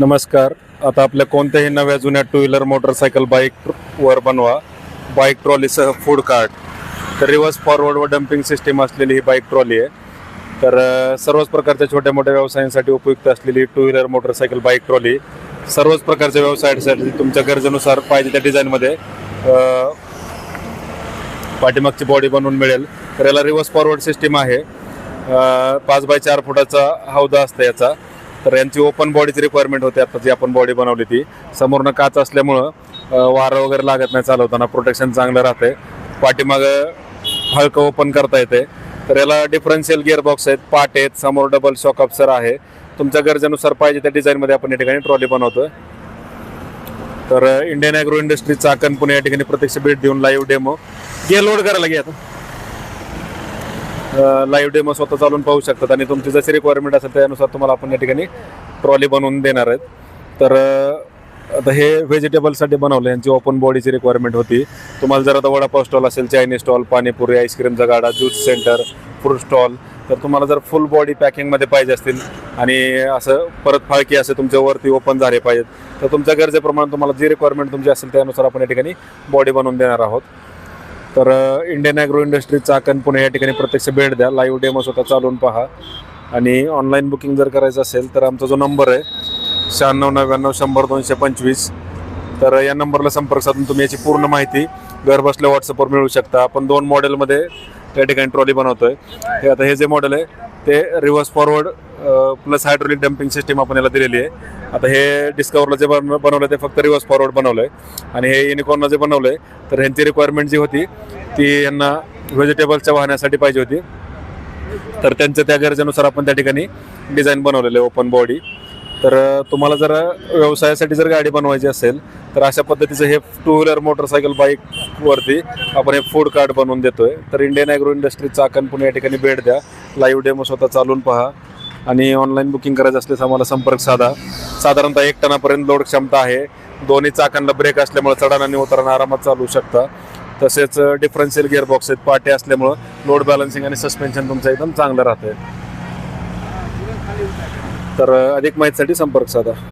नमस्कार. आता आपल्या कोणत्याही नव्या जुन्या टू व्हीलर मोटरसायकल बाईक वर बनवा. बाईक ट्रॉलीसह फूड कार्ट तर रिव्हर्स फॉरवर्ड व डम्पिंग सिस्टीम असलेली ही बाईक ट्रॉली आहे. तर सर्वच प्रकारच्या छोट्या मोठ्या व्यवसायांसाठी उपयुक्त असलेली two wheeler motorcycle bike trolley सर्वच प्रकारच्या व्यवसायासाठी तुमच्या गरजेनुसार पाहिजे त्या डिझाईनमध्ये पाठीमागची बॉडी बनवून मिळेल. तर याला रिव्हर्स फॉरवर्ड सिस्टीम आहे. पाच बाय चार फुटाचा हौदा असतं याचा. तर यांची ओपन बॉडीची रिक्वायरमेंट होती आता जी आपण बॉडी बनवली ती. समोरनं काच असल्यामुळं वारं वगैरे लागत नाही चालवताना. प्रोटेक्शन चांगलं राहते पाठीमागं हलकं ओपन करता येते तर याला डिफरन्शियल गिअरबॉक्स आहेत. पाट आहेत. समोर डबल शॉक अपसर आहे. तुमच्या गरजेनुसार पाहिजे त्या डिझाईनमध्ये आपण या ठिकाणी ट्रॉली बनवतोय. तर इंडियन ॲग्रो इंडस्ट्रीचा चाकण पुणे या ठिकाणी प्रत्यक्ष भेट देऊन लाईव्ह डेमो घे लोड करायला घ्या आता. लाईव्ह डेमो स्वतः चालून पाहू शकतात. आणि तुमची जशी रिक्वायरमेंट असेल त्यानुसार तुम्हाला आपण या ठिकाणी ट्रॉली बनवून देणार आहेत. तर आता हे व्हेजिटेबलसाठी बनवलं. यांची ओपन बॉडीची रिक्वायरमेंट होती. तुम्हाला जर आता वडापाव स्टॉल असेल चायनीज स्टॉल पाणीपुरी आईस्क्रीमचा गाडा ज्यूस सेंटर फ्रूट स्टॉल तर तुम्हाला जर फुल बॉडी पॅकिंगमध्ये पाहिजे असतील आणि असं परत फाळकी असे तुमच्या वरती ओपन झाले पाहिजेत तर तुमच्या गरजेप्रमाणे तुम्हाला जी रिक्वायरमेंट तुमची असेल त्यानुसार आपण या ठिकाणी बॉडी बनवून देणार आहोत. तर इंडियन ॲग्रो इंडस्ट्रीचा चाकण पुणे या ठिकाणी प्रत्यक्ष भेट द्या. लाईव्ह डेमो स्वतः चालवून पहा. आणि ऑनलाईन बुकिंग जर करायचं असेल तर आमचा जो नंबर आहे शहाण्णव नव्याण्णव शंभर दोनशे पंचवीस. तर या नंबरला संपर्क साधून तुम्ही याची पूर्ण माहिती घरबसल्या व्हॉट्सअपवर मिळू शकता. आपण दोन मॉडेलमध्ये त्या ठिकाणी ट्रॉली बनवतो आहे हे आता हे जे मॉडेल आहे ते reverse forward plus hydraulic dumping system आपण याला दिलेली आहे. आता हे डिस्कवरला जे बन बनवलं ते फक्त रिव्हर्स फॉरवर्ड बनवलं आहे आणि हे युनिकॉर्नला जे बनवलं आहे तर ह्यांची रिक्वायरमेंट जी होती ती यांना व्हेजिटेबलच्या वाहण्यासाठी पाहिजे होती. तर त्यांच्या त्या गरजेनुसार आपण त्या ठिकाणी डिझाईन बनवलेलं आहे ओपन बॉडी तर तुम्हाला जर व्यवसायासाठी जर गाडी बनवायची असेल तर अशा पद्धतीचं हे टू व्हीलर मोटरसायकल बाईकवरती आपण हे फूड कार्ड बनवून देतोय. तर इंडियन ॲग्रो इंडस्ट्रीचं आकण पुणे या ठिकाणी भेट द्या. लाईव्ह डेमो स्वतः चालून पहा. आणि ऑनलाईन बुकिंग करायचं असल्यास आम्हाला संपर्क साधा. साधारणतः एक टनापर्यंत लोड क्षमता आहे. दोन्ही चाकांना ब्रेक असल्यामुळे चढाण आणि उतरण आरामात चालू शकता. तसेच डिफरन्शियल गिअरबॉक्स आहेत पाटे असल्यामुळं लोड बॅलन्सिंग आणि सस्पेन्शन तुमचं एकदम चांगलं राहतं तर अधिक माहितीसाठी संपर्क साधा.